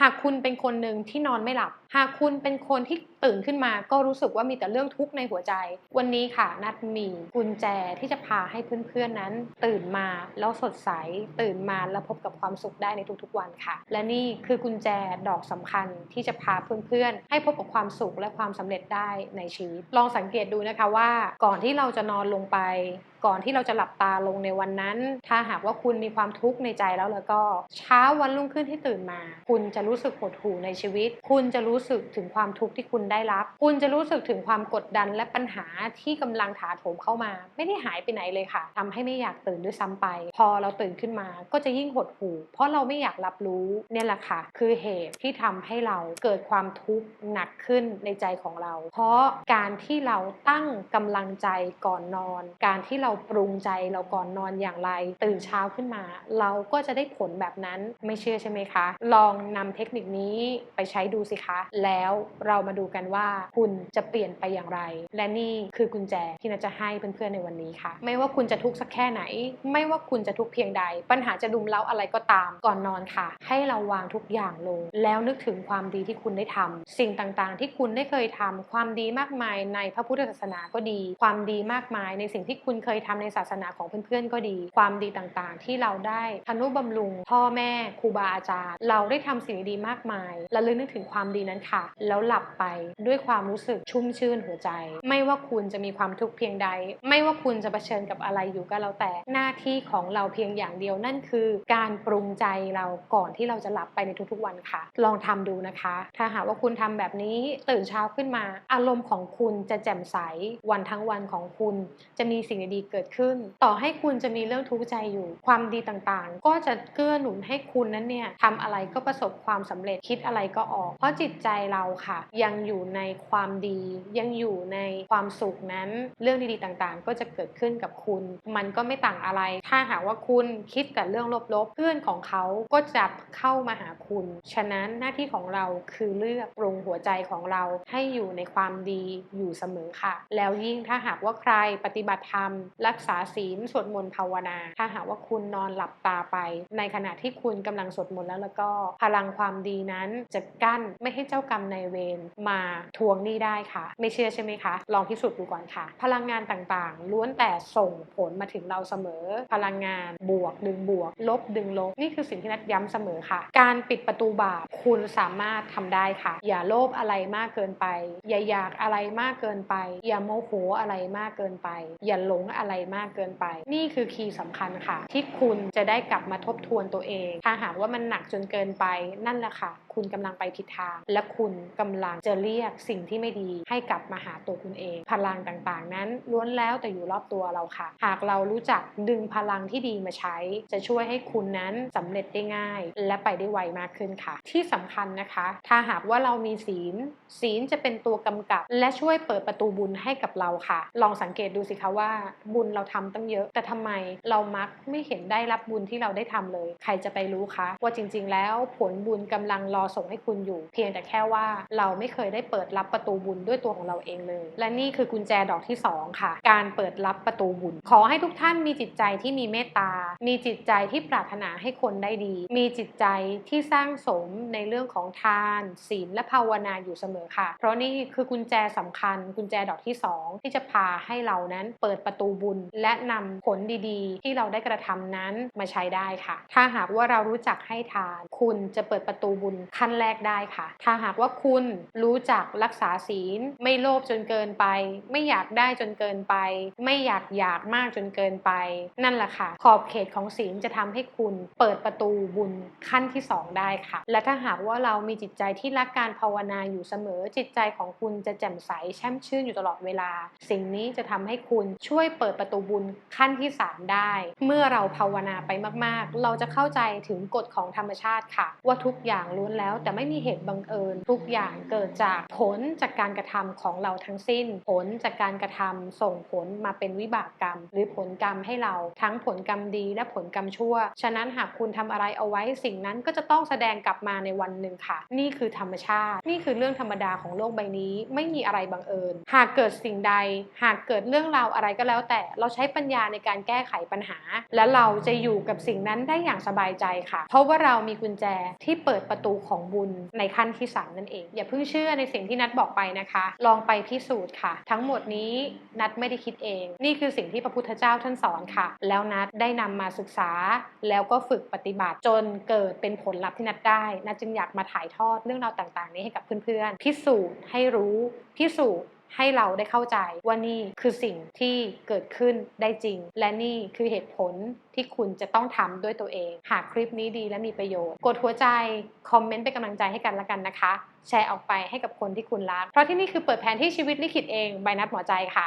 หากคุณเป็นคนหนึ่งที่นอนไม่หลับ หากคุณเป็นคนที่ตื่นขึ้นมา ก็รู้สึกว่ามีแต่เรื่องทุกข์ในหัวใจ วันนี้ค่ะนัดมีกุญแจที่จะพาให้เพื่อนๆนั้น ตื่นมาแล้วสดใส ตื่นมาแล้วพบกับความสุขได้ในทุกๆวันค่ะ และนี่คือกุญแจดอกสำคัญที่จะพาเพื่อนๆ ให้พบกับความสุขและความสำเร็จได้ในชีวิต ลองสังเกตดูนะคะว่าก่อนที่เราจะนอนลงไปก่อนที่เราจะหลับตาลงในวันนั้น ถ้าหากว่าคุณมีความทุกข์ในใจแล้วแล้วก็เช้าวันรุ่งขึ้นที่ตื่นมา คุณจะรู้สึกหดหู่ในชีวิต คุณจะรู้สึกถึงความทุกข์ที่คุณได้รับ คุณจะรู้สึกถึงความกดดันและปัญหาที่กำลังถาโถมเข้ามา ไม่ได้หายไปไหนเลยค่ะทำให้ไม่อยากตื่นด้วยซ้ำไป พอเราตื่นขึ้นมาก็จะยิ่งหดหู่ เพราะเราไม่อยากรับรู้เนี่ยแหละค่ะ คือเหตุที่ทำให้เราเกิดความทุกข์หนักขึ้นในใจของเรา เพราะการที่เราตั้งกำลังใจก่อนนอน การที่เราราปรุงใจเราก่อนนอนอย่างไร ตื่นเช้าขึ้นมา เราก็จะได้ผลแบบนั้นไม่เชื่อใช่ไหมคะ ลองนำเทคนิคนี้ไปใช้ดูสิคะ แล้วเรามาดูกันว่าคุณจะเปลี่ยนไปอย่างไร และนี่คือกุญแจที่นาจะให้เพื่อนๆในวันนี้ค่ะ ไม่ว่าคุณจะทุกข์สักแค่ไหน ไม่ว่าคุณจะทุกข์เพียงใด ปัญหาจะดุมเล้าอะไรก็ตามก่อนนอนค่ะ ให้เราวางทุกอย่างลง แล้วนึกถึงความดีที่คุณได้ทำสิ่งต่างๆ ที่คุณได้เคยทำความดีมากมายในพระพุทธศาสนาก็ดี ความดีมากมายในสิ่งที่คุณเคยทำในศาสนาของเพื่อนๆ ก็ดี ความดีต่างๆ ที่เราได้ทนุบำรุง พ่อแม่ครูบาอาจารย์ เราได้ทำสิ่งดีมากมายและลึกนึกถึงความดีนั้นค่ะ แล้วหลับไปด้วยความรู้สึกชุ่มชื่นหัวใจ ไม่ว่าคุณจะมีความทุกข์เพียงใด ไม่ว่าคุณจะเผชิญกับอะไรอยู่ก็แล้วแต่หน้าที่ของเราเพียงอย่างเดียวนั่นคือ การปรุงใจเราก่อนที่เราจะหลับไปในทุกๆวันค่ะ ลองทำดูนะคะ ถ้าหากว่าคุณทำแบบนี้ตื่นเช้าขึ้นมา อารมณ์ของคุณจะแจ่มใสวันทั้งวันของคุณ จะมีสิ่งดีเกิดขึ้น ต่อให้คุณจะมีเรื่องทุกข์ใจอยู่ ความดีต่างๆ ก็จะเกื้อหนุนให้คุณนั้นเนี่ยทำอะไรก็ประสบความสำเร็จคิดอะไรก็ออก เพราะจิตใจเราค่ะ ยังอยู่ในความดี ยังอยู่ในความสุขนั้น เรื่องดีๆต่างๆ ก็จะเกิดขึ้นกับคุณ มันก็ไม่ต่างอะไร ถ้าหากว่าคุณคิดแต่เรื่องลบๆ เพื่อนของเขาก็จะเข้ามาหาคุณ ฉะนั้นหน้าที่ของเราคือเลือกปรุงหัวใจของเราให้อยู่ในความดีอยู่เสมอค่ะ แล้วยิ่งถ้าหากว่าใครปฏิบัติธรรมรักษาศีลสวดมนต์ภาวนา ถ้าหากว่าคุณนอนหลับตาไป ในขณะที่คุณกำลังสวดมนต์แล้วแล้วก็พลังความดีนั้นจะกั้นไม่ให้เจ้ากรรมนายเวรมาทวงหนี้ได้ค่ะ ไม่เชื่อใช่ไหมคะ ลองพิสูจน์ดูก่อนค่ะ พลังงานต่างๆ ล้วนแต่ส่งผลมาถึงเราเสมอ พลังงานบวกดึงบวก ลบดึงลบ นี่คือสิ่งที่นัดย้ำเสมอค่ะ การปิดประตูบาปคุณสามารถทำได้ค่ะ อย่าโลภอะไรมากเกินไป อย่าอยากอะไรมากเกินไป อย่าโมโหอะไรมากเกินไป อย่าหลงอะไรมากเกินไป นี่คือคีย์สำคัญค่ะ ที่คุณจะได้กลับมาทบทวนตัวเอง ถ้าหากว่ามันหนักจนเกินไปนั่นแหละค่ะ คุณกำลังไปผิดทาง และคุณกำลังจะเรียกสิ่งที่ไม่ดีให้กลับมาหาตัวคุณเอง พลังต่างๆ นั้นล้วนแล้วแต่อยู่รอบตัวเราค่ะ หากเรารู้จักดึงพลังที่ดีมาใช้ จะช่วยให้คุณนั้นสำเร็จได้ง่าย และไปได้ไวมากขึ้นค่ะ ที่สำคัญนะคะ ถ้าหากว่าเรามีศีล ศีลจะเป็นตัวกำกับ และช่วยเปิดประตูบุญให้กับเราค่ะ ลองสังเกตดูสิคะว่าบุญเราทำตั้งเยอะ แต่ทำไมเรามักไม่เห็นได้รับบุญที่เราได้ทำเลย ใครจะไปรู้คะว่าจริง ๆ แล้วผลบุญกำลังรอส่งให้คุณอยู่ เพียงแต่แค่ว่าเราไม่เคยได้เปิดรับประตูบุญด้วยตัวของเราเองเลย และนี่คือกุญแจดอกที่สองค่ะ การเปิดรับประตูบุญ ขอให้ทุกท่านมีจิตใจที่มีเมตตา มีจิตใจที่ปรารถนาให้คนได้ดี มีจิตใจที่สร้างสมในเรื่องของทาน ศีลและภาวนาอยู่เสมอค่ะ เพราะนี่คือกุญแจสำคัญ กุญแจดอกที่สองที่จะพาให้เรานั้นเปิดประตูบุญ และนำผลดีๆ ที่เราได้กระทำนั้นมาใช้ได้ค่ะ ถ้าหากว่าเรารู้จักให้ทาน คุณจะเปิดประตูบุญขั้นแรกได้ค่ะ ถ้าหากว่าคุณรู้จักรักษาศีล ไม่โลภจนเกินไป ไม่อยากได้จนเกินไป ไม่อยากอยากมากจนเกินไป นั่นแหละค่ะ ขอบเขตของศีลจะทำให้คุณเปิดประตูบุญขั้นที่สองได้ค่ะ และถ้าหากว่าเรามีจิตใจที่รักการภาวนาอยู่เสมอจิตใจของคุณจะแจ่มใสแช่มชื่นอยู่ตลอดเวลา สิ่งนี้จะทำให้คุณช่วยเปิดประตูบุญขั้นที่ 3 ได้ เมื่อเราภาวนาไปมากๆ เราจะเข้าใจถึงกฎของธรรมชาติค่ะ ว่าทุกอย่างล้วนแล้วแต่ไม่มีเหตุบังเอิญ ทุกอย่างเกิดจากผลจากการกระทำของเราทั้งสิ้น ผลจากการกระทำส่งผลมาเป็นวิบากกรรม หรือผลกรรมให้เราทั้งผลกรรมดีและผลกรรมชั่ว ฉะนั้นหากคุณทำอะไรเอาไว้สิ่งนั้นก็จะต้องแสดงกลับมาในวันหนึ่งค่ะ นี่คือธรรมชาติ นี่คือเรื่องธรรมดาของโลกใบนี้ ไม่มีอะไรบังเอิญ หากเกิดสิ่งใด หากเกิดเรื่องราวอะไรก็แล้ว แต่แต่เราใช้ปัญญาในการแก้ไขปัญหา และเราจะอยู่กับสิ่งนั้นได้อย่างสบายใจค่ะ เพราะว่าเรามีกุญแจที่เปิดประตูของบุญในขั้นที่สามนั่นเอง อย่าเพิ่งเชื่อในสิ่งที่นัดบอกไปนะคะ ลองไปพิสูจน์ค่ะ ทั้งหมดนี้นัดไม่ได้คิดเอง นี่คือสิ่งที่พระพุทธเจ้าท่านสอนค่ะ แล้วนัดได้นำมาศึกษา แล้วก็ฝึกปฏิบัติจนเกิดเป็นผลลัพธ์ที่นัดได้นัดจึงอยากมาถ่ายทอดเรื่องราวต่าง ๆ นี้ให้กับเพื่อนๆพิสูจน์ให้รู้พิสูจน์ ให้เราได้เข้าใจว่านี่คือสิ่งที่เกิดขึ้นได้จริง และนี่คือเหตุผลที่คุณจะต้องทำด้วยตัวเอง หากคลิปนี้ดีและมีประโยชน์ กดหัวใจ คอมเมนต์เป็นกำลังใจให้กันละกันนะคะ แชร์ออกไปให้กับคนที่คุณรัก เพราะที่นี่คือเปิดแผนที่ชีวิตลิขิตเองใบนัดหมอใจค่ะ